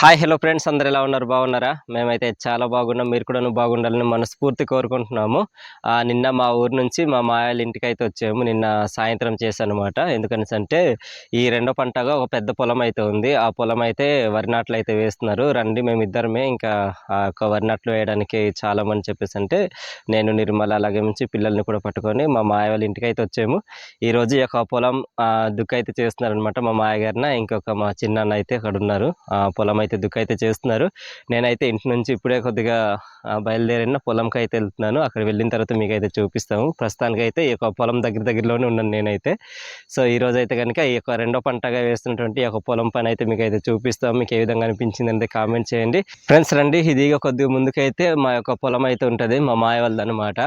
Hi hello friends అందరు ఎలా ఉన్నారు? బాగున్నారా? మేమైతే చాలా బాగున్నాం. మీరు కూడా బాగుండాలని మనస్ఫూర్తి కోరుకుంటున్నాము. నిన్న మా ఊరు నుంచి మా మాయాల ఇంటికి అయితే వచ్చాము. నిన్న సాయంత్రం చేశానమాట. అనమాట ఎందుకనేసి అంటే ఈ రెండో పంటగా ఒక పెద్ద పొలం అయితే ఉంది. ఆ పొలం అయితే వరి నాట్లు అయితే వేస్తున్నారు. రండి మేము ఇద్దరమే ఇంకా ఆ వరి నాట్లు వేయడానికి చాలామని చెప్పేసి అంటే నేను నిర్మల అలాగే నుంచి పిల్లల్ని కూడా పట్టుకొని మా మాయ వాళ్ళ ఇంటికి అయితే వచ్చాము ఈరోజు ఈ యొక్క పొలం దుక్కు అయితే చేస్తున్నారనమాట మా మాయగారిన. ఇంకొక మా చిన్నాన్న అయితే అక్కడ ఉన్నారు ఆ పొలం అయితే దుక్కు అయితే చేస్తున్నారు. నేనైతే ఇంటి నుంచి ఇప్పుడే కొద్దిగా బయలుదేరిన పొలంకి అయితే వెళ్తున్నాను. అక్కడ వెళ్ళిన తర్వాత మీకు అయితే చూపిస్తాము. ప్రస్తుతానికి అయితే ఈ యొక్క పొలం దగ్గర దగ్గరలోనే ఉన్నాను నేనైతే. సో ఈ రోజు అయితే కనుక ఈ యొక్క రెండో పంటగా వేస్తున్నటువంటి ఈ యొక్క పొలం పని అయితే మీకు అయితే చూపిస్తాం మీకు ఏ విధంగా అనిపించింది అంటే కామెంట్ చేయండి. ఫ్రెండ్స్ రండి. ఇదిగా కొద్దిగా ముందుకైతే మా యొక్క పొలం అయితే ఉంటుంది. మా మాయ వాళ్ళది అనమాట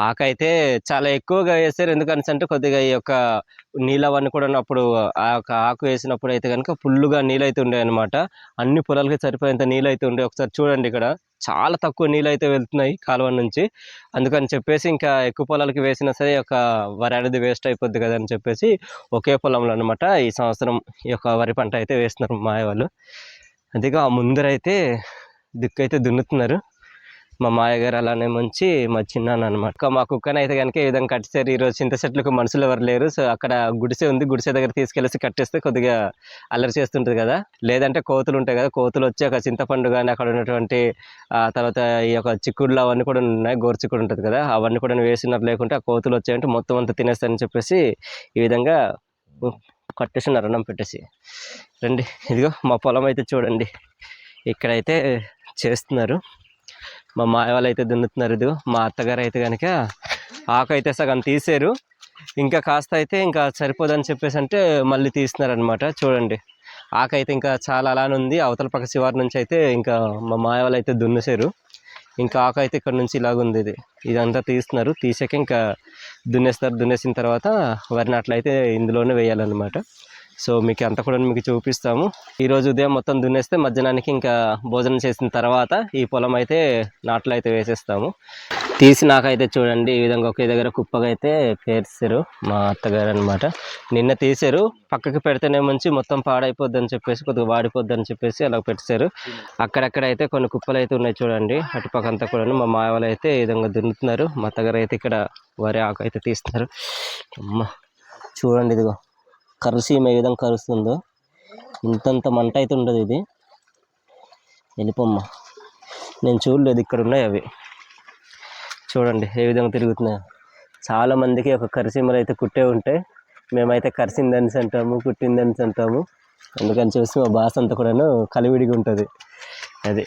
ఆకైతే చాలా ఎక్కువగా వేసారు ఎందుకని అంటే కొద్దిగా ఈ యొక్క నీళ్ళవన్నీ కూడా అప్పుడు ఆ యొక్క ఆకు వేసినప్పుడు అయితే కనుక ఫుల్గా నీళ్ళు అయితే ఉండే అనమాట అన్ని పొలాలకి సరిపోయేంత నీళ్ళు అయితే ఉండే. ఒకసారి చూడండి ఇక్కడ. చాలా తక్కువ నీళ్ళు అయితే వెళ్తున్నాయి కాలువ నుంచి. అందుకని చెప్పేసి ఇంకా ఎక్కువ పొలాలకి వేసినా సరే ఒక వరి అనేది వేస్ట్ అయిపోద్ది కదా అని చెప్పేసి ఒకే పొలంలో అనమాట ఈ సంవత్సరం ఈ యొక్క వరి పంట అయితే వేస్తున్నారు మాయ వాళ్ళు. అదిగా ఆ ముందరైతే దిక్కు అయితే దున్నుతున్నారు. మా మాయగారు అలానే మంచి మా చిన్నాన్న అనమాట మా కుక్కన అయితే కనుక ఈ విధంగా కట్టేసారు ఈరోజు చింత చెట్లకు మనుషులు ఎవరు లేరు. సో అక్కడ గుడిసె ఉంది. గుడిసె దగ్గర తీసుకెళ్ళేసి కట్టేస్తే కొద్దిగా అల్లరి చేస్తుంటుంది కదా. లేదంటే కోతులు ఉంటాయి కదా. కోతులు వచ్చి ఒక చింతపండు కానీ అక్కడ ఉన్నటువంటి ఆ తర్వాత ఈ యొక్క చిక్కుడులు అవన్నీ కూడా ఉన్నాయి. గోరు చిక్కుడు ఉంటుంది కదా. అవన్నీ కూడా వేసినట్టు లేకుంటే ఆ కోతులు వచ్చాయంటే మొత్తం అంతా తినేస్తాయని చెప్పేసి ఈ విధంగా కట్టేస్తున్నారు అన్నం పెట్టేసి రండి. ఇదిగో మా పొలం అయితే చూడండి. ఇక్కడైతే చేస్తున్నారు. మా మాయ వాళ్ళు అయితే దున్నుతున్నారు ఇది మా అత్తగారు అయితే కనుక ఆకు అయితే సగం తీసారు. ఇంకా కాస్త అయితే ఇంకా సరిపోదని చెప్పేసి అంటే మళ్ళీ తీస్తున్నారనమాట చూడండి. ఆకు అయితే ఇంకా చాలా అలానే ఉంది. అవతల పక్క శివారి నుంచి అయితే ఇంకా మా మాయ వాళ్ళు అయితే దున్నేశారు ఇంకా ఆకు అయితే ఇక్కడ నుంచి ఇలాగుంది ఇది. ఇదంతా తీస్తున్నారు. తీసాక ఇంకా దున్నేస్తారు. దున్నేసిన తర్వాత వరి నాట్లు అయితే ఇందులోనే వేయాలన్నమాట. సో మీకు అంతా కూడా మీకు చూపిస్తాము. ఈరోజు ఉదయం మొత్తం దున్నేస్తే మధ్యాహ్నానికి ఇంకా భోజనం చేసిన తర్వాత ఈ పొలం అయితే నాట్లు అయితే వేసేస్తాము. తీసి నాకైతే చూడండి ఈ విధంగా ఒకే దగ్గర కుప్పగా అయితే పేర్చారు మా అత్తగారు అనమాట నిన్న తీసారు పక్కకి పెడితేనే మంచి మొత్తం పాడైపోద్ది అని చెప్పేసి కొద్దిగా వాడిపోద్ది అని చెప్పేసి అలా పెట్టారు. అక్కడక్కడ అయితే కొన్ని కుప్పలు అయితే ఉన్నాయి చూడండి అటుపక్క అంతా కూడా మా మా అయితే ఈ విధంగా దున్నుతున్నారు. మా అత్తగారు అయితే ఇక్కడ వరి ఆకు అయితే తీస్తున్నారు. అమ్మ చూడండి ఇదిగో. కరుసీమ ఏ విధంగా కరుస్తుందో ఇంతంత మంట అయితే ఉండదు ఇది. వెళ్ళిపోమ్మ. నేను చూడలేదు ఇక్కడ ఉన్నాయి అవి. చూడండి ఏ విధంగా తిరుగుతున్నాయో. చాలామందికి ఒక కరిసీమలు అయితే కుట్టే ఉంటాయి మేమైతే కరిసిందని అంటాము కుట్టిందనిసి అంటాము. అందుకని చూసి మా భాష అంతా కూడాను కలివిడిగా ఉంటుంది. అది.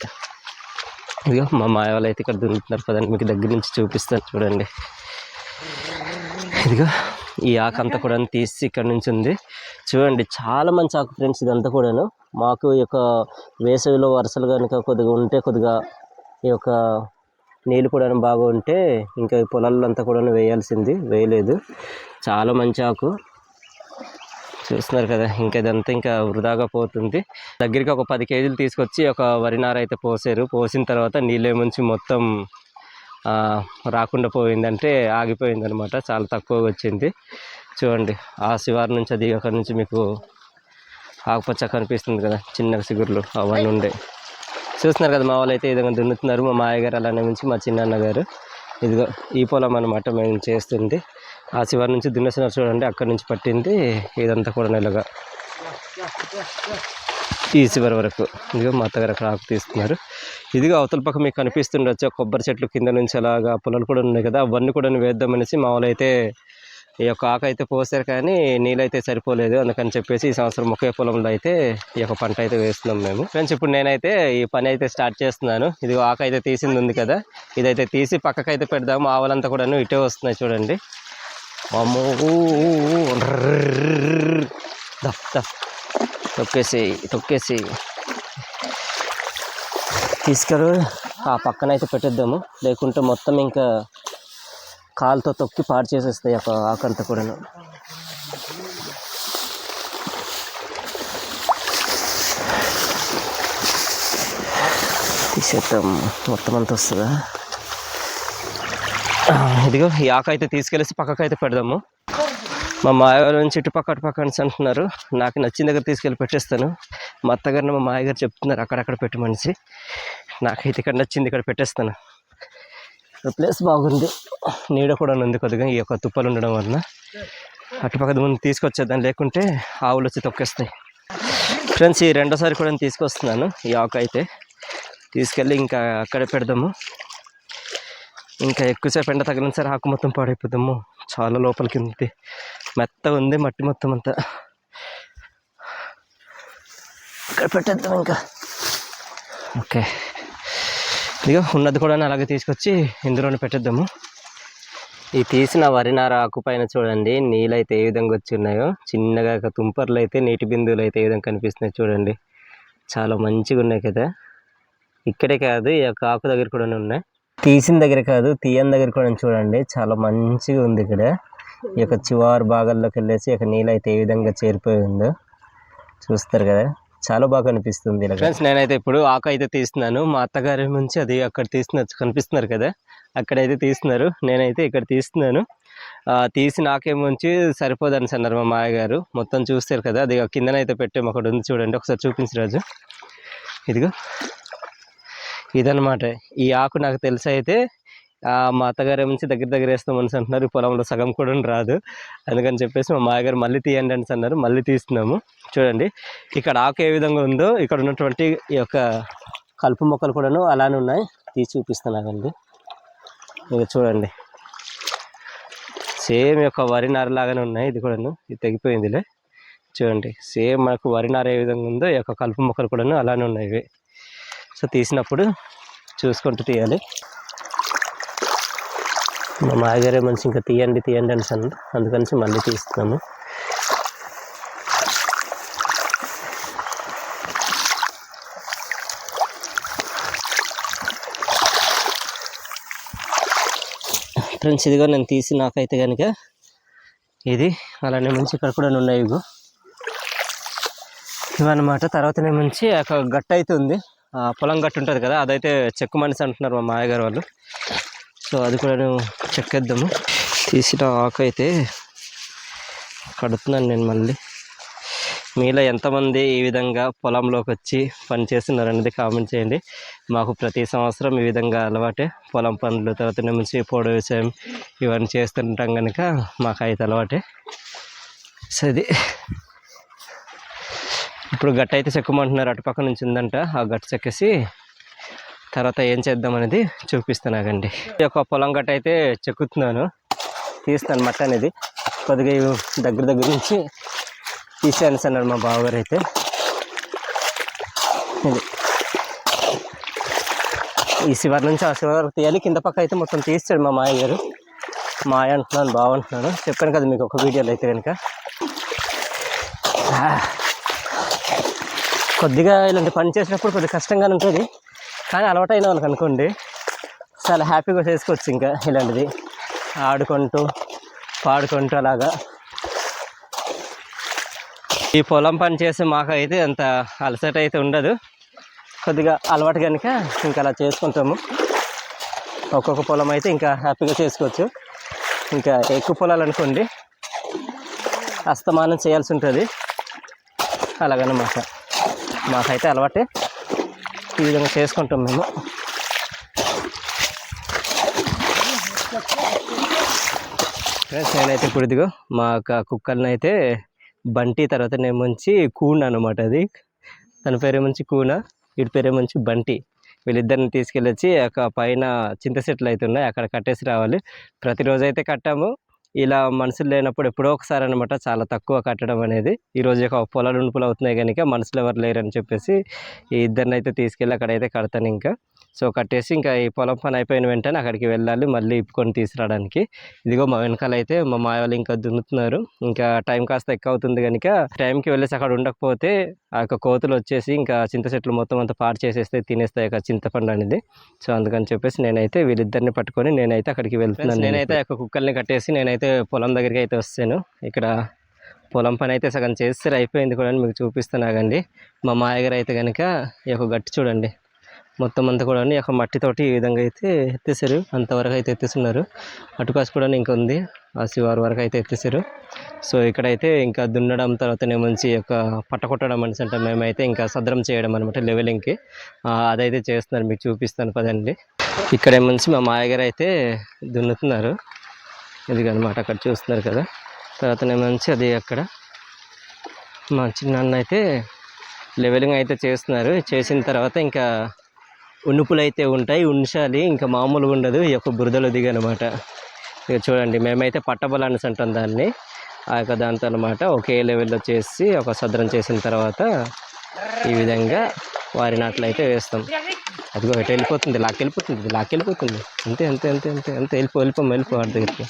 ఇదిగో మా మాయ వాళ్ళు అయితే ఇక్కడ దొరుకుతున్నారు పదండి మీకు దగ్గర నుంచి చూపిస్తాను చూడండి. ఇదిగో. ఈ ఆకు అంతా కూడా తీసి ఇక్కడ నుంచి ఉంది చూడండి చాలా మంచి ఆకు ఫ్రెండ్స్ ఇదంతా కూడాను. మాకు ఈ యొక్క వేసవిలో వరుసలు కనుక కొద్దిగా ఉంటే కొద్దిగా ఈ యొక్క నీళ్ళు కూడా బాగా ఉంటే ఇంకా ఈ పొలాల్లో అంతా కూడా వేయాల్సింది. వేయలేదు. చాలా మంచి ఆకు. చూస్తున్నారు కదా ఇంకా ఇదంతా ఇంకా వృధాగా పోతుంది. దగ్గరికి ఒక పది కేజీలు తీసుకొచ్చి ఒక వరి నార అయితే పోసారు. పోసిన తర్వాత నీళ్ళే ముంచి మొత్తం రాకుండా పోయిందంటే ఆగిపోయిందనమాట ఆగిపోయింది అనమాట చాలా తక్కువగా వచ్చింది. చూడండి ఆ శివారి నుంచి అది అక్కడి నుంచి మీకు ఆకుపచ్చ కనిపిస్తుంది కదా చిన్న సిగురులు అవన్నీ ఉండే. చూస్తున్నారు కదా మా వాళ్ళు అయితే విధంగా దున్నుతున్నారు. మా మాయగారు అలానే నుంచి మా చిన్నన్న గారు. ఇదిగో ఈ పొలం అనమాట మేము చేస్తుంది. ఆ శివారి నుంచి దున్నేసినారు చూడండి అక్కడి నుంచి పట్టింది. ఇదంతా కూడా నెలగా. ఈ చివరి వరకు ఇదిగో మా అత్తగారు అక్కడ ఆకు తీస్తున్నారు ఇదిగో అవతల పక్క మీకు కనిపిస్తుండొచ్చు కొబ్బరి చెట్లు కింద నుంచి అలాగా పొలాలు కూడా ఉన్నాయి కదా అవన్నీ కూడా వేద్దామనేసి మామూలు అయితే ఈ యొక్క ఆకు అయితే పోసారు కానీ నీళ్ళైతే సరిపోలేదు అందుకని చెప్పేసి ఈ సంవత్సరం ఒకే పొలంలో అయితే ఈ యొక్క పంట అయితే వేస్తున్నాం మేము ఫ్రెండ్స్ ఇప్పుడు నేనైతే ఈ పని అయితే స్టార్ట్ చేస్తున్నాను ఇది ఆకు అయితే తీసింది ఉంది కదా ఇదైతే తీసి పక్కకైతే పెడదాము ఆవులంతా కూడాను ఇటే వస్తున్నాయి చూడండి అమ్మో దఫ్ దఫ్ తొక్కేసి తొక్కేసి. తీసుకెళ్ళు. ఆ పక్కన అయితే పెట్టేద్దాము. లేకుంటే మొత్తం ఇంకా కాలుతో తొక్కి పాడు చేసేస్తాయి ఒక ఆకంతా కూడాను. తీసేద్దాం. మొత్తం అంతా వస్తుందా? ఇదిగో ఈ ఆక అయితే తీసుకెళ్ళేసి పక్కకైతే పెడదాము. మా మాయగారు నుంచి ఇటుపక్క అటుపక్క నుంచి అంటున్నారు. నాకు నచ్చిన దగ్గర తీసుకెళ్ళి పెట్టేస్తాను. మా అత్తగారిని మా మాయగారు చెప్తున్నారు అక్కడక్కడ పెట్టమనిసి నాకైతే ఇక్కడ నచ్చింది ఇక్కడ పెట్టేస్తాను. ప్లేస్ బాగుంది. నీడ కూడా ఉంది కొద్దిగా ఈ యొక్క తుప్పలు ఉండడం వలన. అటుపక్క ముందు తీసుకొచ్చేద్దాం. లేకుంటే ఆవులు వచ్చి తొక్కేస్తాయి. ఫ్రెండ్స్ ఈ రెండోసారి కూడా నేను తీసుకొస్తున్నాను. ఈ ఆకు అయితే తీసుకెళ్ళి ఇంకా అక్కడే పెడదాము. ఇంకా ఎక్కువసేపు ఎండ తగిలిన సరే ఆకు మొత్తం పాడైపోతాము చాలా లోపలికి ఉంది. మెత్తగా ఉంది మట్టి మొత్తం అంతా. ఇక్కడ పెట్టేద్దాం ఇంకా. ఓకే. ఇదిగో ఉన్నది కూడా అలాగే తీసుకొచ్చి ఇందులోనే పెట్టేద్దాము. ఈ తీసిన వరి నార ఆకు పైన చూడండి నీళ్ళు అయితే ఏ విధంగా వచ్చి ఉన్నాయో చిన్నగా తుంపర్లు అయితే నీటి బిందువులు అయితే ఏ విధంగా కనిపిస్తున్నాయి చూడండి. చాలా మంచిగా ఉన్నాయి కదా. ఇక్కడే కాదు ఈ యొక్క ఆకు దగ్గర కూడా ఉన్నాయి. తీసిన దగ్గర కాదు తీయని దగ్గర కూడా చూడండి. చాలా మంచిగా ఉంది ఇక్కడ. ఈ యొక్క చివారు భాగాల్లోకి వెళ్ళేసి ఇక నీళ్ళైతే నీళ్ళు అయితే ఏ విధంగా చేరిపోయి ఉందో చూస్తారు కదా. చాలా బాగా కనిపిస్తుంది ఫ్రెండ్స్ నేనైతే ఇప్పుడు ఆకు అయితే తీస్తున్నాను. మా అత్తగారి నుంచి అది అక్కడ తీస్తున్నారు కనిపిస్తున్నారు కదా. అక్కడైతే తీస్తున్నారు. నేనైతే ఇక్కడ తీస్తున్నాను. తీసిన ఆకేముంచి సరిపోదని అన్నారు మా మాయ గారు మొత్తం చూస్తారు కదా. అది కిందనైతే పెట్టాము. అక్కడ ఉంది చూడండి. ఒకసారి చూపించు రాజు. ఇదిగో. ఇదన్నమాట. ఈ ఆకు నాకు తెలిసి అయితే మా అత్తగారి నుంచి దగ్గర దగ్గర వేస్తాం అనేసి అంటున్నారు. ఈ పొలంలో సగం కూడా రాదు. అందుకని చెప్పేసి మా మాయగారు మళ్ళీ తీయండి అని అన్నారు. మళ్ళీ తీస్తున్నాము. చూడండి. ఇక్కడ ఆకు ఏ విధంగా ఉందో ఇక్కడ ఉన్నటువంటి ఈ యొక్క కలుపు మొక్కలు కూడాను అలానే ఉన్నాయి. తీసి చూపిస్తున్నానండి ఇక చూడండి. సేమ్ యొక్క వరి నార లాగానే ఉన్నాయి. ఇది కూడాను ఇది తెగిపోయిందిలే. చూడండి. సేమ్ మనకు వరి నార ఏ విధంగా ఉందో ఈ యొక్క కలుపు మొక్కలు కూడాను అలానే ఉన్నాయి ఇవి. సో తీసినప్పుడు చూసుకుంటూ తీయాలి. మా మాయగారే మనిషి ఇంకా తీయండి తీయండి అని అన్నారు అందుకని మళ్ళీ తీస్తున్నాము. ఫ్రెండ్స్ ఇదిగో నేను తీసి నాకైతే కనుక ఇది అలానే మంచి ఇక్కడ కూడా ఉన్నాయి ఇగో. ఇవన్నమాట. తర్వాతనే మంచి అక్కడ గట్టు అయితే ఉంది పొలం గట్టు ఉంటుంది కదా అదైతే చెక్కు మనిషి అంటున్నారు మా మాయగారు వాళ్ళు. సో అది కూడా నేను చెక్కేద్దాము తీసిన ఆకు అయితే కడుతున్నాను నేను మళ్ళీ. మీలో ఎంతమంది ఈ విధంగా పొలంలోకి వచ్చి పని చేస్తున్నారనేది కామెంట్ చేయండి. మాకు ప్రతి సంవత్సరం ఈ విధంగా అలవాటే. పొలం పనులు తర్వాత నుంచి పొడి వ్యవసాయం ఇవన్నీ చేస్తుంటాం కనుక మాకు అయితే అలవాటే. సో ఇది ఇప్పుడు గట్ట అయితే చెక్కమంటున్నారు అటుపక్క నుంచి ఉందంట ఆ గట్ట చెక్కేసి తర్వాత ఏం చేద్దాం అనేది చూపిస్తాను ఈ యొక్క పొలం గట్ట అయితే చెక్కుతున్నాను. తీస్తాను మట్ట అనేది. కొద్దిగా దగ్గర దగ్గర నుంచి తీసాను అన్నాడు మా బావగారు అయితే ఇది. ఈ శివారి నుంచి ఆ శివారి వరకు తీయాలి. కింద పక్క అయితే మొత్తం తీస్తాడు మా మాయ గారు. మాయ అంటున్నాను బాగుంటున్నాను చెప్పాను కదా మీకు ఒక వీడియోలో అయితే కనుక కొద్దిగా ఇలాంటి పని చేసినప్పుడు కొద్దిగా కష్టంగానే ఉంటుంది. కానీ అలవాటైన వాళ్ళకి అనుకోండి చాలా హ్యాపీగా చేసుకోవచ్చు ఇంకా ఇలాంటిది. ఆడుకుంటూ పాడుకుంటూ అలాగా. ఈ పొలం పని చేసి మాకైతే అంత అలసట అయితే ఉండదు. కొద్దిగా అలవాటు కనుక ఇంకా అలా చేసుకుంటాము. ఒక్కొక్క పొలం అయితే ఇంకా హ్యాపీగా చేసుకోవచ్చు. ఇంకా ఎక్కువ పొలాలు అనుకోండి అస్తమానం చేయాల్సి ఉంటుంది. అలాగనమాట. మాకైతే అలవాటే. ఈ విధంగా చేసుకుంటాం మేము. ఫ్రెండ్స్ నేనైతే ఇప్పుడు ఇదిగో మా యొక్క కుక్కల్ని అయితే బంటి తర్వాత నేను మంచి కూన అనమాట అది. తన పేరేమంచి కూన వీడి పేరేమంచి బంటి. వీళ్ళిద్దరిని తీసుకెళ్ళొచ్చి ఒక పైన చింత చెట్లు అయితే ఉన్నాయి అక్కడ కట్టేసి రావాలి. ప్రతిరోజు అయితే కట్టాము. ఇలా మనుషులు లేనప్పుడు ఎప్పుడో ఒకసారి అనమాట చాలా తక్కువ కట్టడం అనేది. ఈరోజు ఒక పొలాలు ఉంపులు అవుతున్నాయి కనుక మనుషులు ఎవరు లేరని చెప్పేసి ఈ ఇద్దరిని అయితే తీసుకెళ్ళి అక్కడైతే కడతాను ఇంకా. సో కట్టేసి ఇంకా ఈ పొలం పని అయిపోయిన వెంటనే అక్కడికి వెళ్ళాలి మళ్ళీ ఇప్పుకొని తీసుకురావడానికి. ఇదిగో మా వెనకాల అయితే మా మాయ వాళ్ళు ఇంకా దున్నుతున్నారు. ఇంకా టైం కాస్త ఎక్కువ అవుతుంది కనుక టైంకి వెళ్ళేసి అక్కడ ఉండకపోతే ఆ యొక్క కోతులు వచ్చేసి ఇంకా చింత చెట్లు మొత్తం అంతా పాడు చేసేస్తే తినేస్తాయి ఆ చింతపండు అనేది. సో అందుకని చెప్పేసి నేనైతే వీళ్ళిద్దరిని పట్టుకొని నేనైతే అక్కడికి వెళ్తున్నాను నేనైతే ఆ యొక్క కుక్కల్ని కట్టేసి నేనైతే పొలం దగ్గరికి అయితే వస్తాను. ఇక్కడ పొలం పని అయితే సగం చేస్తే అయిపోయింది కూడా మీకు చూపిస్తాను ఆగండి మా మాయగారు అయితే కనుక ఈ యొక్క గట్టి చూడండి. మొత్తం అంతా కూడా ఈ యొక్క మట్టితోటి ఈ విధంగా అయితే ఎత్తేసారు. అంతవరకు అయితే ఎత్తేస్తున్నారు. అటుకాసు కూడా ఇంకా ఉంది. ఆ శివారు వరకు అయితే ఎత్తేసారు. సో ఇక్కడైతే ఇంకా దున్నడం తర్వాత మంచి యొక్క పట్ట కొట్టడం అనేసి అంటే మేమైతే ఇంకా సద్రం చేయడం అనమాట లెవెలింగ్కి. అదైతే చేస్తున్నారు. మీకు చూపిస్తాను పదండి. ఇక్కడ నుంచి మా మాయగారు అయితే దున్నుతున్నారు. ఇది అక్కడ చూస్తున్నారు కదా. తర్వాత మంచి అది అక్కడ మా చిన్న అయితే లెవెలింగ్ అయితే చేస్తున్నారు. చేసిన తర్వాత ఇంకా ఉనుపులు అయితే ఉంటాయి ఉంచాలి. ఇంకా మామూలుగా ఉండదు. ఈ యొక్క బురదలో దిగి అనమాట ఇక చూడండి మేమైతే పట్టబలాన్స్ అంటాం దాన్ని. ఆ యొక్క దాంతో అనమాట ఒకే లెవెల్లో చేసి ఒక సదరం చేసిన తర్వాత ఈ విధంగా వారి నాట్లు అయితే వేస్తాం. అదిగో ఇటు వెళ్ళిపోతుంది లాక్కెళ్ళిపోతుంది లాక్కెళ్ళిపోతుంది అంతే అంతే అంతే అంతే అంతే. వెళ్ళిపో వెళ్ళిపోం వెళ్ళిపో వాడి దగ్గరికి.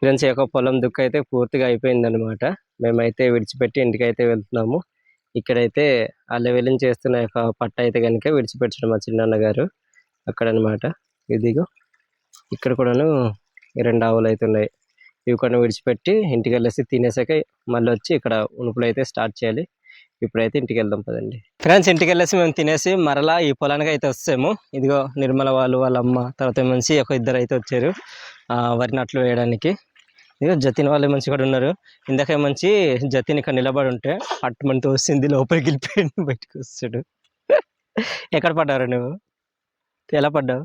ఫ్రెండ్స్ యొక్క పొలం దుక్కు అయితే పూర్తిగా అయిపోయిందనమాట మేమైతే విడిచిపెట్టి ఇంటికైతే వెళ్తున్నాము. ఇక్కడైతే ఆ లెవెలింగ్ చేస్తున్న యొక్క పట్ట అయితే కనుక విడిచిపెట్టడం మా చిన్నన్నగారు అక్కడ అనమాట ఇదిగో ఇక్కడ కూడాను రెండు ఆవులు అయితే ఉన్నాయి. ఇవి కూడా విడిచిపెట్టి ఇంటికి వెళ్ళేసి తినేసాక మళ్ళీ వచ్చి ఇక్కడ ఉనుపులు అయితే స్టార్ట్ చేయాలి. ఇప్పుడైతే ఇంటికి వెళ్దాం పదండి. ఫ్రెండ్స్ ఇంటికి వెళ్ళేసి మేము తినేసి మరలా ఈ పొలానికి అయితే వస్తాము. ఇదిగో నిర్మల వాళ్ళు వాళ్ళ అమ్మ తర్వాత మంచి ఒక ఇద్దరు అయితే వచ్చారు. ఆ, వరి నట్లు వేయడానికి. ఇదిగో జతిన్ వాళ్ళు మంచి కూడా ఉన్నారు. ఇందాక మంచి జతిన్ ఇక్కడ నిలబడి ఉంటే పట్టుమని తోసింది లోపలికి వెళ్ళిపోయింది బయటకు వస్తాడు. ఎక్కడ పడ్డారు నువ్వు? ఎలా పడ్డావు?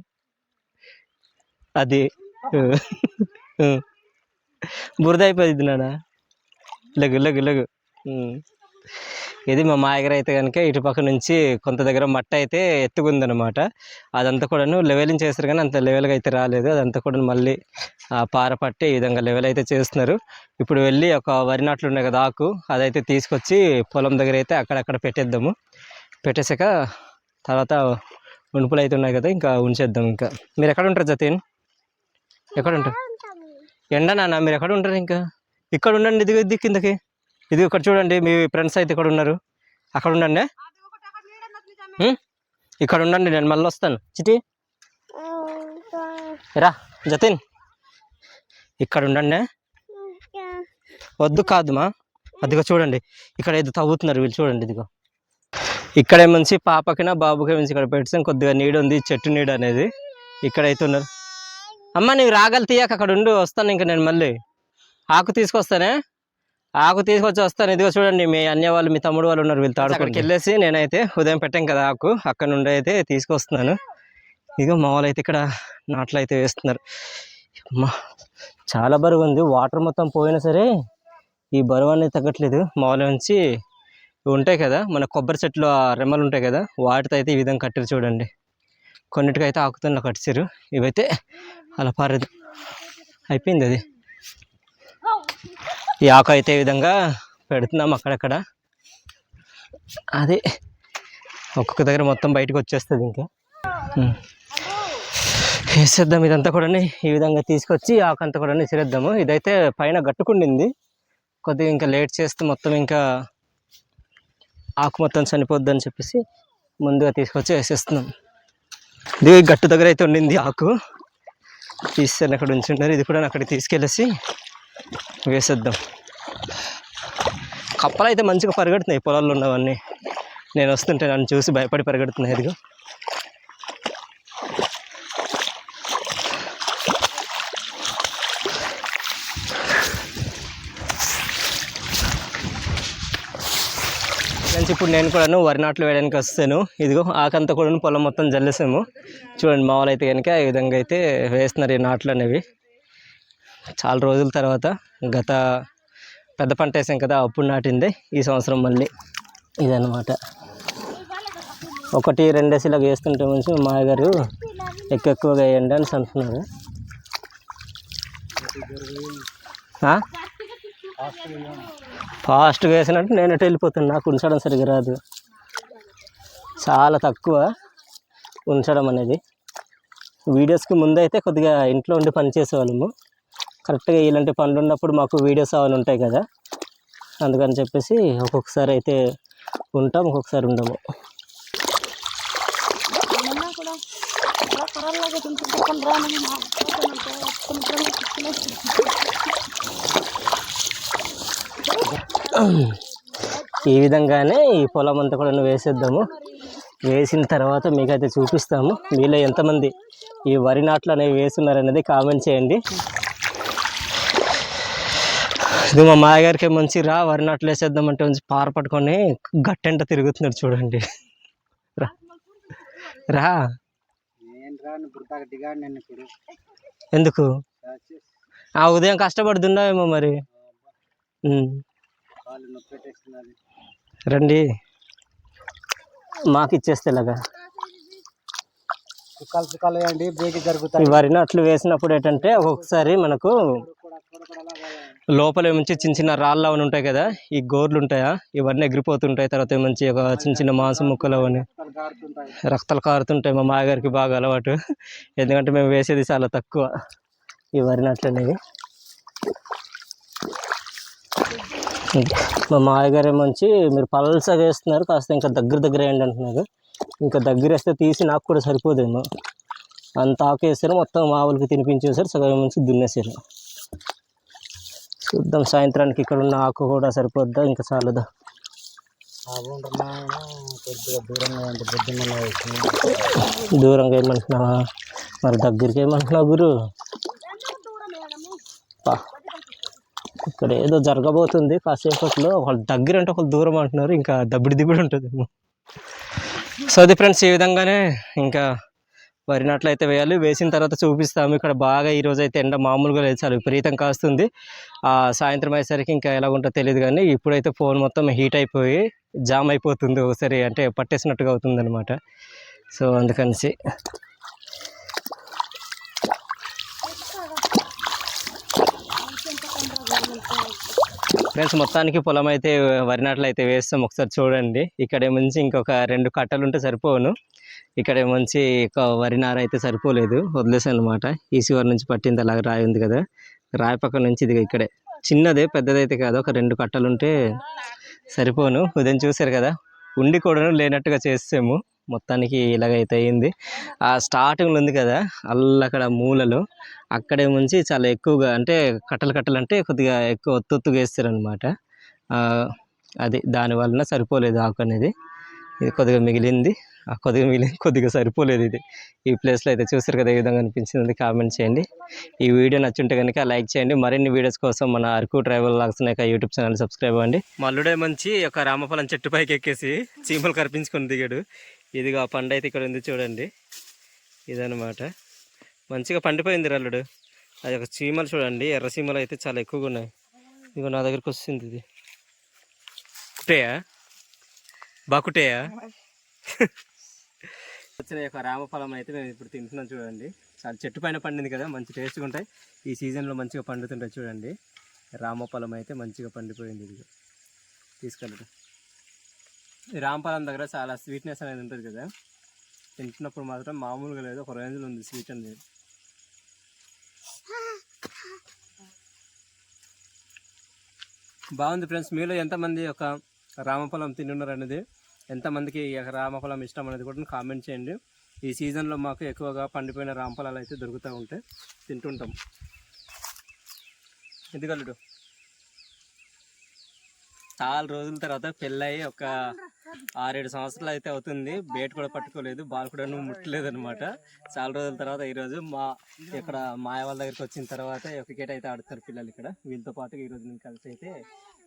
అది బురద అయిపోయింది నాన్న. లగు లగు లగు. ఇది మా మాయగారు అయితే కనుక ఇటు పక్క నుంచి కొంత దగ్గర మట్ట అయితే ఎత్తుకుందనమాట అదంతా కూడాను లెవెలింగ్ చేస్తారు కానీ అంత లెవెల్గా అయితే రాలేదు. అదంతా కూడా మళ్ళీ ఆ పార పట్టి ఈ విధంగా లెవెల్ అయితే చేస్తున్నారు. ఇప్పుడు వెళ్ళి ఒక వరి నాట్లు ఉన్నాయి కదా ఆకు అదైతే తీసుకొచ్చి పొలం దగ్గర అయితే అక్కడక్కడ పెట్టేద్దాము. పెట్టేసాక తర్వాత ఉణుపులు అయితే ఉన్నాయి కదా ఇంకా ఉంచేద్దాం ఇంకా. మీరు ఎక్కడ ఉంటారు జతీన్? ఎక్కడ ఉంటారు? ఎండ నాన్న మీరు ఎక్కడ ఉంటారు ఇంకా? ఇక్కడ ఉండండి దిగు దిక్కిందకి కిందకి. ఇది ఇక్కడ చూడండి మీ ఫ్రెండ్స్ అయితే ఇక్కడ ఉన్నారు. అక్కడ ఉండండి? ఇక్కడ ఉండండి నేను మళ్ళీ వస్తాను. చిటి. రా జతిన్. ఇక్కడ ఉండండి. వద్దు కాదు మా. అదిగో చూడండి ఇక్కడ ఏదో తవ్వుతున్నారు వీళ్ళు చూడండి ఇదిగో. ఇక్కడే మంచి పాపకినా బాబుకి మంచి ఇక్కడ పెట్టాం కొద్దిగా నీడ ఉంది చెట్టు నీడ అనేది. ఇక్కడైతే ఉన్నారు. అమ్మ నీవు రాగలి తీయక అక్కడ ఉండు వస్తాను ఇంకా నేను మళ్ళీ. ఆకు తీసుకొస్తానే. ఆకు తీసుకొచ్చి వస్తాను. ఇదిగో చూడండి మీ అన్య వాళ్ళు మీ తమ్ముడు వాళ్ళు ఉన్నారు వీళ్ళు తాడుకోడికి. వెళ్ళేసి నేనైతే ఉదయం పెట్టాం కదా ఆకు. అక్కడ నుండి అయితే తీసుకొస్తున్నాను. ఇదిగో మా వాళ్ళు అయితే ఇక్కడ నాట్లు అయితే వేస్తున్నారు. అమ్మా చాలా బరువు ఉంది. వాటర్ మొత్తం పోయినా సరే ఈ బరువు అనేది తగ్గట్లేదు. మా వాళ్ళ నుంచి ఇవి ఉంటాయి కదా మన కొబ్బరి చెట్లు ఆ రెమ్మలు ఉంటాయి కదా వాటితో అయితే ఈ విధంగా కట్టారు చూడండి. కొన్నిటికైతే ఆకుతో కట్టారు ఇవైతే అలా పారదు. అయిపోయింది అది. ఈ ఆకు అయితే ఈ విధంగా పెడుతున్నాం అక్కడక్కడ. అదే ఒక్కొక్క దగ్గర మొత్తం బయటకు వచ్చేస్తుంది ఇంకా. వేసేద్దాం ఇదంతా కూడా ఈ విధంగా తీసుకొచ్చి ఆకు అంతా కూడా విసిరేద్దాము ఇదైతే పైన గట్టుకుండింది. కొద్దిగా ఇంకా లేట్ చేస్తే మొత్తం ఇంకా ఆకు మొత్తం చనిపోద్దని అని చెప్పేసి ముందుగా తీసుకొచ్చి వేసేస్తున్నాం. ఇది గట్టు దగ్గర అయితే ఉండింది ఆకు. తీసుకెళ్ళి అక్కడ ఉంచుంటారు ఇది కూడా అక్కడికి తీసుకెళ్ళేసి వేసేద్దాం. కప్పలు అయితే మంచిగా పరిగెడుతున్నాయి పొలాల్లో ఉన్నవన్నీ. నేను వస్తుంటే నన్ను చూసి భయపడి పరిగెడుతున్నాయి ఇదిగో. ఫ్రెండ్స్ ఇప్పుడు నేను కూడాను వరి నాట్లు వేయడానికి వస్తాను. ఇదిగో ఆకంతా కూడా పొలం మొత్తం జల్లేసాము. చూడండి మామూలు అయితే కనుక ఈ విధంగా అయితే వేస్తున్నారు ఈ నాట్లు అనేవి. చాలా రోజుల తర్వాత గత పెద్ద పంట వేసాం కదా అప్పుడు నాటిందే. ఈ సంవత్సరం మళ్ళీ ఇదన్నమాట. ఒకటి రెండేసి ఇలాగ వేస్తుంటే మంచి మా మాయగారు ఎక్కువ ఎక్కువగా వేయండి అని అంటున్నారు. ఫాస్ట్గా వేసినట్టు నేను ఎటు వెళ్ళిపోతున్నా. నాకు ఉంచడం సరిగ్గా రాదు. చాలా తక్కువ ఉంచడం అనేది. వీడియోస్కి ముందైతే కొద్దిగా ఇంట్లో ఉండి పని చేసేవాళ్ళము. కరెక్ట్గా ఇలాంటి పనులు ఉన్నప్పుడు మాకు వీడియోస్ అవన్నీ ఉంటాయి కదా అందుకని చెప్పేసి ఒక్కొక్కసారి అయితే ఉంటాం ఒక్కొక్కసారి ఉండము. ఈ విధంగానే ఈ పొలం అంతా కూడా వేసేద్దాము. వేసిన తర్వాత మీకైతే చూపిస్తాము. మీలో ఎంతమంది ఈ వరి నాట్లు అనేవి వేస్తున్నారనేది కామెంట్ చేయండి. ఇది మా మాయగారికి మంచి రా వరి నాట్లు వేసేద్దామంటే మంచి పార పట్టుకొని గట్టెంట తిరుగుతున్నాడు చూడండి. రా. ఎందుకు? ఆ ఉదయం కష్టపడుతున్నావేమో మరి. రండి. మాకు ఇచ్చేస్తే ఇలాగా. వరి నాట్లు వేసినప్పుడు ఏంటంటే ఒక్కొక్కసారి మనకు లోపల ఏమంచి చిన్న చిన్న రాళ్ళు అవన్నీ ఉంటాయి కదా ఈ గోర్లు ఉంటాయా? ఇవన్నీ ఎగిరిపోతుంటాయి తర్వాత మంచి ఒక చిన్న చిన్న మాంసం ముక్కలు అవన్నీ. రక్తాలు కారుతుంటాయి మా మాయగారికి బాగా అలవాటు. ఎందుకంటే మేము వేసేది చాలా తక్కువ ఈ వరి నాట్లు మా మాయగారు ఏమంచి మీరు పల్సగా వేస్తున్నారు కాస్త ఇంకా దగ్గర దగ్గర వేయండి అంటున్నారు. ఇంకా దగ్గర వేస్తే తీసి నాకు కూడా సరిపోదేమో. అంత ఆకేసారు మొత్తం మావులకి తినిపించేసారు సగం మంచి దున్నేసారు. చూద్దాం సాయంత్రానికి ఇక్కడ ఉన్న ఆకు కూడా సరిపోద్దా? ఇంకా చాలదా? దూరంగా ఏమంటున్నావా? మరి దగ్గరికి ఏమంటున్నావు గురు. ఇక్కడ ఏదో జరగబోతుంది కాసేపట్లో. వాళ్ళ దగ్గర అంటే ఒకళ్ళు దూరం అంటున్నారు. ఇంకా దబ్బిడి దిబ్బడి ఉంటుంది సో అది ఫ్రెండ్స్ ఈ విధంగానే ఇంకా వరి నాట్లు అయితే వేయాలి. వేసిన తర్వాత చూపిస్తాము. ఇక్కడ బాగా ఈరోజు అయితే ఎండ మామూలుగా లేదు చాలా విపరీతం కాస్తుంది. సాయంత్రం అయ్యేసరికి ఇంకా ఎలా ఉంటుందో తెలియదు కానీ ఇప్పుడైతే ఫోన్ మొత్తం హీట్ అయిపోయి జామ్ అయిపోతుంది ఒకసారి అంటే పట్టేసినట్టుగా అవుతుంది అనమాట సో అందుకనిసి. ఫ్రెండ్స్ మొత్తానికి పొలం అయితే వరి నాట్లు అయితే వేస్తాం. ఒకసారి చూడండి. ఇక్కడ మంచి ఇంకొక రెండు కట్టలు ఉంటే సరిపోను. ఇక్కడ మంచి వరి నార అయితే సరిపోలేదు వదిలేసాను అనమాట ఈసీవర్ నుంచి పట్టింది అలాగ రాయి ఉంది కదా రాయి పక్క నుంచి ఇది ఇక్కడే. చిన్నదే పెద్దదైతే కాదు ఒక రెండు కట్టలు ఉంటే సరిపోను. ఉదయం చూశారు కదా ఉండి కూడా లేనట్టుగా చేసాము మొత్తానికి ఇలాగైతే అయింది. ఆ స్టార్టింగ్లో ఉంది కదా అల్లక్కడ మూలలో అక్కడే ముంచి చాలా ఎక్కువగా అంటే కట్టలు కట్టలు అంటే కొద్దిగా ఎక్కువ ఒత్తొత్తుగా వేస్తారనమాట అది దాని వలన సరిపోలేదు ఆకు అనేది. ఇది కొద్దిగా మిగిలింది. కొద్దిగా మిగిలింది కొద్దిగా సరిపోలేదు ఇది. ఈ ప్లేస్లో అయితే చూసారు కదా ఏ విధంగా అనిపించింది కామెంట్ చేయండి. ఈ వీడియో నచ్చుంటే కనుక లైక్ చేయండి. మరిన్ని వీడియోస్ కోసం మన Araku tribal logs YouTube channel subscribe అవ్వండి. మల్లుడే మంచి ఒక రామఫలం చెట్టు పైకి ఎక్కేసి చీమలు కనిపించుకొని దిగాడు. ఇదిగో ఆ పండు అయితే ఇక్కడ ఉంది చూడండి. ఇదనమాట మంచిగా పండిపోయింది రల్లుడు అది ఒక చీమలు చూడండి. ఎర్ర చీమలు అయితే చాలా ఎక్కువగా ఉన్నాయి. ఇదిగో నా దగ్గరికి వస్తుంది ఇది. కుట్టేయా? బాకుటేయా వచ్చిన యొక్క రామఫలం అయితే మేము ఇప్పుడు తింటున్నాం చూడండి. చాలా చెట్టు పైన పండింది కదా మంచి టేస్ట్గా ఉంటాయి. ఈ సీజన్లో మంచిగా పండుతుంటాయి చూడండి. రామఫలం అయితే మంచిగా పండిపోయింది ఇది. తీసుకెళ్ళడం. ఈ రామఫలం దగ్గర చాలా స్వీట్నెస్ అనేది ఉంటుంది కదా. తింటున్నప్పుడు మాత్రం మామూలుగా లేదు ఒక రేంజ్లో ఉంది స్వీట్ అనేది. బాగుంది ఫ్రెండ్స్ మీలో ఎంతమంది ఒక రామఫలం తింటున్నారు అనేది ఎంతమందికి ఈ రామఫలం ఇష్టం అనేది కూడా కామెంట్ చేయండి. ఈ సీజన్లో మాకు ఎక్కువగా పండిపోయిన రామఫలాలు అయితే దొరుకుతూ ఉంటాయి తింటుంటాం. ఎందుకల్లుడు చాలా రోజుల తర్వాత పెళ్ళయి ఒక ఆరేడు సంవత్సరాలు అయితే అవుతుంది. బేట్ కూడా పట్టుకోలేదు బాల్ కూడా ముట్టలేదు అనమాట చాలా రోజుల తర్వాత ఈరోజు మా ఇక్కడ మాయ వాళ్ళ దగ్గరికి వచ్చిన తర్వాత క్రికెట్ అయితే ఆడుతారు పిల్లలు ఇక్కడ. వీళ్ళతో పాటు ఈరోజు నేను కలిసి అయితే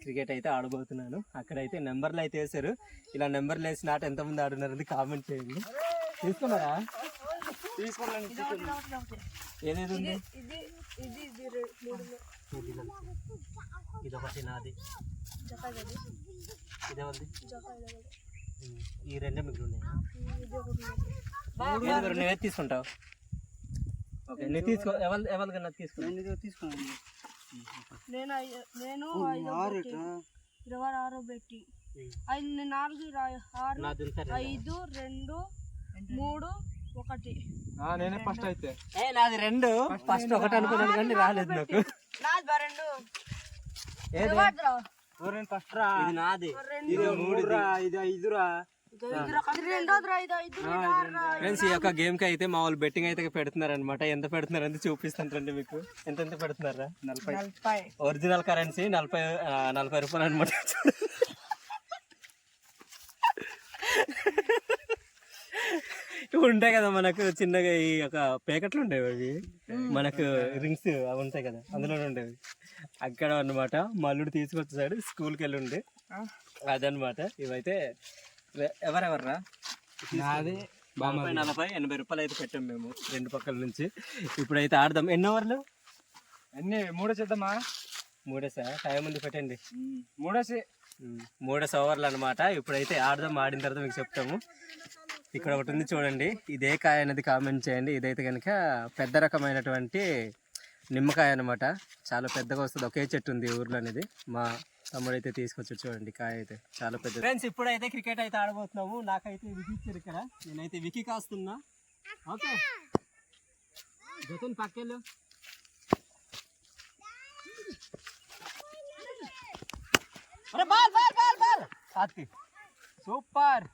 క్రికెట్ అయితే ఆడబోతున్నాను. అక్కడైతే నెంబర్లు అయితే వేశారు. ఇలా నెంబర్లు వేసిన ఆట ఎంతమంది ఆడున్నారని కామెంట్ చేయండి. తీసుకున్నారా? ఏదేది ఉంది? ఇది ఒకటి నాది. ఇదేవల్ది ఈ రెండే మిగిలి ఉన్నాయి. నువ్వే తీసుకుంటావు? ఓకే నువ్వు తీసుకో. ఎవరి ఎవరికన్నా తీసుకో నేను తీసుకున్నాను. నేను నేను ఇరవై ఆరో పెట్టి. ఐదు నాలుగు ఆరు ఐదు రెండు మూడు ఒకటి. నేనే ఫస్ట్ అయితే. ఏ నాది రెండు. ఫస్ట్ ఒకటి అనుకున్నాను కానీ రాలేదు నాకు. నాది రెండు. ఏది? ఫస్ట్ రా. ఇది నాది. ఇది మూడు రా ఇది ఐదు రా ఫ్రెండ్స్ ఈ యొక్క గేమ్కి అయితే మా వాళ్ళు బెట్టింగ్ అయితే పెడుతున్నారు అనమాట ఎంత పెడుతున్నారు అంటే చూపిస్తాను రండి మీకు. ఎంత ఎంత పెడుతున్నారా? నలభై. ఒరిజినల్ కరెన్సీ నలభై నలభై రూపాయలు అనమాట ఉంటాయి కదా మనకు చిన్నగా ఈ యొక్క ప్యాకెట్లు ఉండేవి అవి. మనకు రింగ్స్ అవి ఉంటాయి కదా అందులోనే ఉండేవి. అక్కడ అన్నమాట మల్లుడు తీసుకొచ్చాడు స్కూల్కి వెళ్ళి ఉండి. అదనమాట ఇవైతే ఎవరెవర్రా? నాది నలభై నలభై ఎనభై రూపాయలు అయితే పెట్టాం మేము రెండు పక్కల నుంచి. ఇప్పుడైతే ఆడదాం. ఎన్ని ఓవర్లు? అన్ని మూడో చేద్దామా? మూడేసా టైం ఉంది పెట్టండి. మూడోసి మూడేసి ఓవర్లు అనమాట ఇప్పుడైతే ఆడదాం ఆడిన తర్వాత మీకు చెప్తాము. ఇక్కడ ఒకటి ఉంది చూడండి. ఇదే కాయ అనేది కామెంట్ చేయండి. ఇదైతే కనుక పెద్ద రకమైనటువంటి నిమ్మకాయ అనమాట చాలా పెద్దగా వస్తుంది. ఒకే చెట్టు ఉంది ఊర్లో అనేది. మా తమ్ముడు అయితే తీసుకొచ్చి చూడండి కాయ అయితే చాలా పెద్ద ఫ్రెండ్స్ ఇప్పుడైతే క్రికెట్ అయితే ఆడబోతున్నాము. నాకైతే విధించారు ఇక్కడ నేనైతే వికి కాస్తున్నా. ఓకే. జతన్ పక్కెళ్ళు. Ball ball ball ball. సాత్కి super.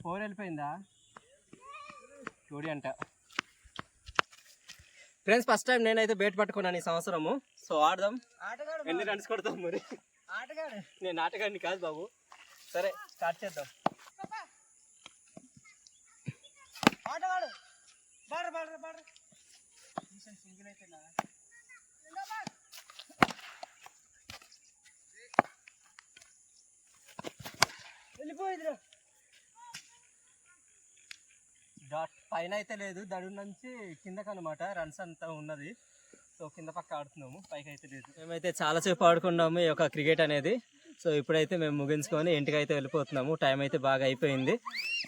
Four వెళ్ళిపోయిందా? చూడి అంట. ఫ్రెండ్స్ ఫస్ట్ టైం నేనైతే బేట్ పట్టుకున్నాను ఈ సంవత్సరము. సో ఆడదాం. ఎన్ని రన్స్ కొడతాం మరి? నేను ఆటగాడిని కాదు బాబు. సరే స్టార్ట్ చేద్దాం. ఆటగాడు. Border border border. సింగిల్ అయితే వెళ్ళిపోయిందిరా డాట్ పైన అయితే లేదు దడు నుంచి కిందకి అనమాట రన్స్ అంతా ఉన్నది. సో కింద పక్క ఆడుతున్నాము పైకి అయితే లేదు. మేమైతే చాలాసేపు ఆడుకున్నాము ఈ యొక్క క్రికెట్ అనేది. సో ఇప్పుడైతే మేము ముగించుకొని ఇంటికి అయితే వెళ్ళిపోతున్నాము. టైం అయితే బాగా అయిపోయింది.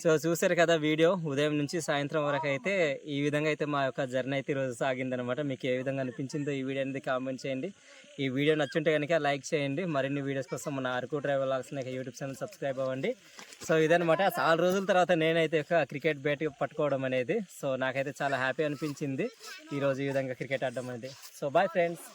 సో చూసారు కదా వీడియో. ఉదయం నుంచి సాయంత్రం వరకు అయితే ఈ విధంగా అయితే మా యొక్క జర్నీ అయితే ఈరోజు సాగిందనమాట. మీకు ఏ విధంగా అనిపించిందో ఈ వీడియో అనేది కామెంట్ చేయండి. ఈ వీడియో నచ్చుంటే కనుక లైక్ చేయండి. మరిన్ని వీడియోస్ కోసం మన అరకు ట్రావెల్ ఆల్సిన యూట్యూబ్ ఛానల్ సబ్స్క్రైబ్ అవ్వండి. సో ఇదనమాట. చాలా రోజుల తర్వాత నేనైతే ఒక క్రికెట్ బ్యాట్ పట్టుకోవడం అనేది. సో నాకైతే చాలా హ్యాపీ అనిపించింది. ఈరోజు ఈ విధంగా క్రికెట్ ఆడడం అనేది. So bye friends